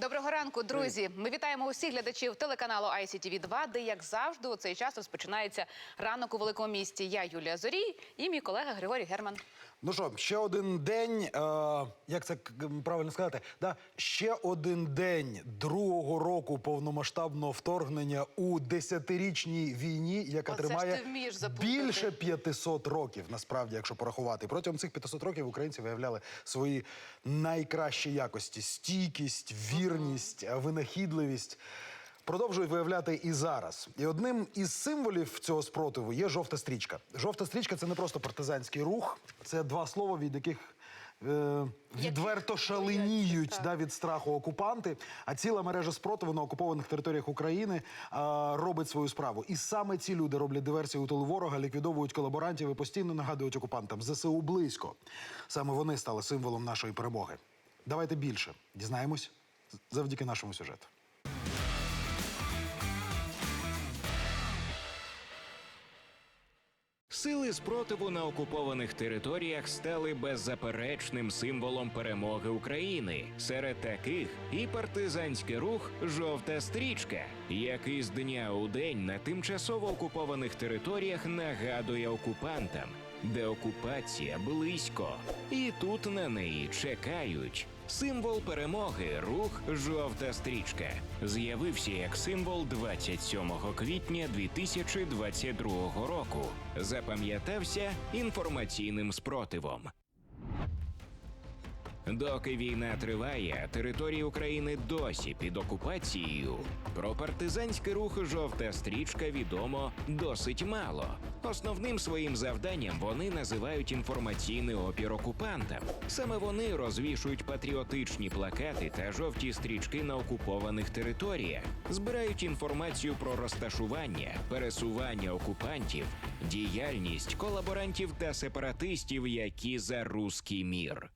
Доброго ранку, друзі. Ми вітаємо усіх глядачів телеканалу ICTV 2 де, як завжди, у цей час розпочинається ранок у великому місті. Я Юлія Зорій і мій колега Григорій Герман. Ну що, ще один день, е, як це правильно сказати? Да? Ще один день другого року повномасштабного вторгнення у десятирічній війні, яка Оце тримає більше 500 років, насправді, якщо порахувати. Протягом цих 500 років українці виявляли свої найкращі якості: стійкість, вірність, винахідливість. Продовжують виявляти і зараз. І одним із символів цього спротиву є жовта стрічка. Жовта стрічка це не просто партизанський рух, це два слова, від яких е, відверто шаленіють да, від страху окупанти. А ціла мережа спротиву на окупованих територіях України е, робить свою справу. І саме ці люди роблять диверсії у тилу ворога, ліквідовують колаборантів і постійно нагадують окупантам ЗСУ близько. Саме вони стали символом нашої перемоги. Давайте більше дізнаємось завдяки нашому сюжету. Сили спротиву на окупованих територіях стали беззаперечним символом перемоги України. Серед таких і партизанський рух Жовта стрічка, який з дня у день на тимчасово окупованих територіях нагадує окупантам. Деокупація близько, і тут на неї чекають. Символ перемоги рух жовта стрічка з'явився як символ 27 квітня 2022 року. Запам'ятався інформаційним спротивом. Доки війна триває, території України досі під окупацією. Про партизанський рух жовта стрічка відомо досить мало. Основним своїм завданням вони називають інформаційний опір окупантам. Саме вони розвішують патріотичні плакати та жовті стрічки на окупованих територіях, збирають інформацію про розташування, пересування окупантів, діяльність колаборантів та сепаратистів, які за руський мір.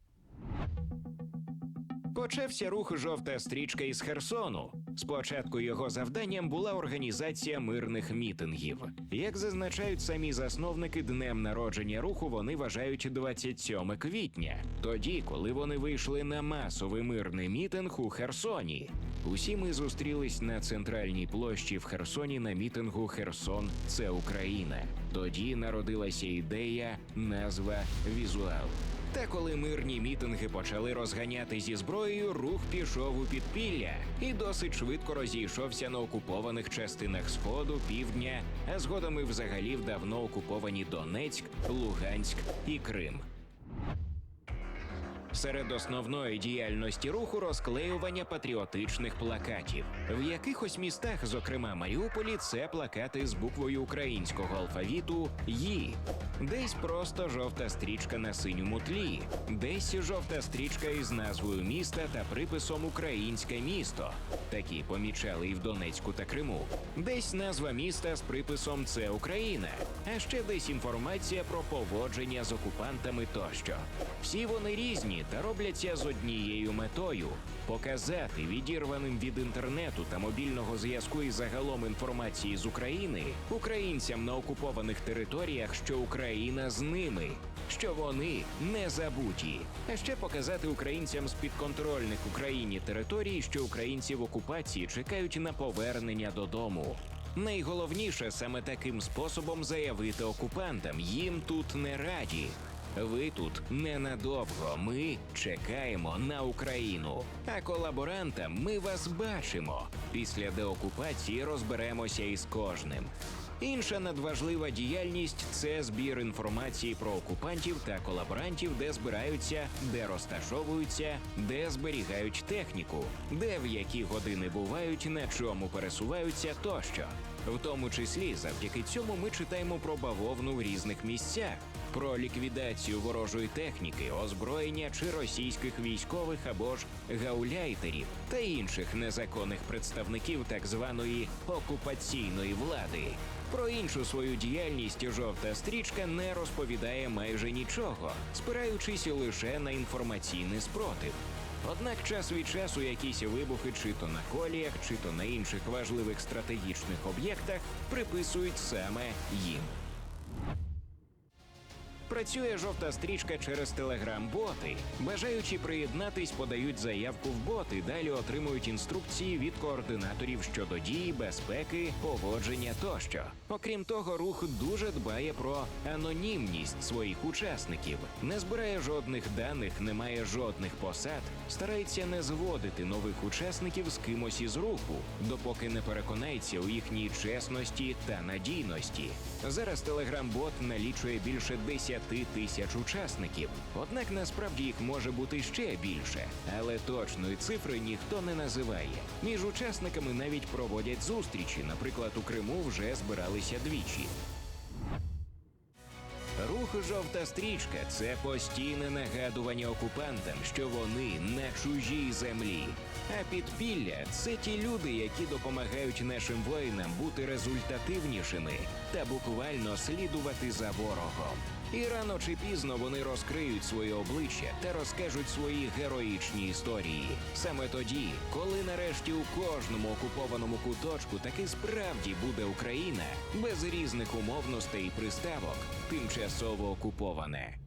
Почався рух жовта стрічка із Херсону. Спочатку його завданням була організація мирних мітингів. Як зазначають самі засновники, днем народження руху вони вважають 27 квітня, тоді, коли вони вийшли на масовий мирний мітинг у Херсоні. Усі ми зустрілись на центральній площі в Херсоні на мітингу Херсон це Україна. Тоді народилася ідея, назва, візуал. Та коли мирні мітинги почали розганяти зі зброєю, рух пішов у підпілля і досить швидко розійшовся на окупованих частинах сходу, півдня, а згодом і взагалі в давно окуповані Донецьк, Луганськ і Крим. Серед основної діяльності руху розклеювання патріотичних плакатів. В якихось містах, зокрема Маріуполі, це плакати з буквою українського алфавіту «Ї». Десь просто жовта стрічка на синьому тлі, десь жовта стрічка із назвою міста та приписом Українське місто. Такі помічали і в Донецьку та Криму. Десь назва міста з приписом Це Україна, а ще десь інформація про поводження з окупантами тощо. Всі вони різні та робляться з однією метою показати відірваним від інтернету та мобільного зв'язку і загалом інформації з України українцям на окупованих територіях, що Україна з ними, що вони не забуті. А ще показати українцям з підконтрольних Україні територій, що українці в окупації чекають на повернення додому. Найголовніше саме таким способом заявити окупантам їм тут не раді. Ви тут ненадовго. Ми чекаємо на Україну. А колаборантам ми вас бачимо. Після деокупації розберемося із кожним. Інша надважлива діяльність це збір інформації про окупантів та колаборантів, де збираються, де розташовуються, де зберігають техніку, де в які години бувають, на чому пересуваються тощо. В тому числі завдяки цьому ми читаємо про бавовну в різних місцях, про ліквідацію ворожої техніки, озброєння чи російських військових або ж гауляйтерів та інших незаконних представників так званої окупаційної влади. Про іншу свою діяльність жовта стрічка не розповідає майже нічого, спираючись лише на інформаційний спротив. Однак час від часу якісь вибухи, чи то на коліях, чи то на інших важливих стратегічних об'єктах приписують саме їм. Працює жовта стрічка через телеграм-боти. Бажаючі приєднатись, подають заявку в боти. Далі отримують інструкції від координаторів щодо дії, безпеки, поводження тощо. Окрім того, рух дуже дбає про анонімність своїх учасників, не збирає жодних даних, не має жодних посад, старається не зводити нових учасників з кимось із руху, допоки не переконається у їхній чесності та надійності. Зараз телеграм-бот налічує більше 10 тисяч учасників. Однак насправді їх може бути ще більше, але точної цифри ніхто не називає. Між учасниками навіть проводять зустрічі. Наприклад, у Криму вже збиралися двічі. Рух жовта стрічка це постійне нагадування окупантам, що вони на чужій землі. А підпілля це ті люди, які допомагають нашим воїнам бути результативнішими та буквально слідувати за ворогом. І рано чи пізно вони розкриють своє обличчя та розкажуть свої героїчні історії. Саме тоді, коли нарешті у кожному окупованому куточку таки справді буде Україна без різних умовностей і приставок, тимчасово окуповане.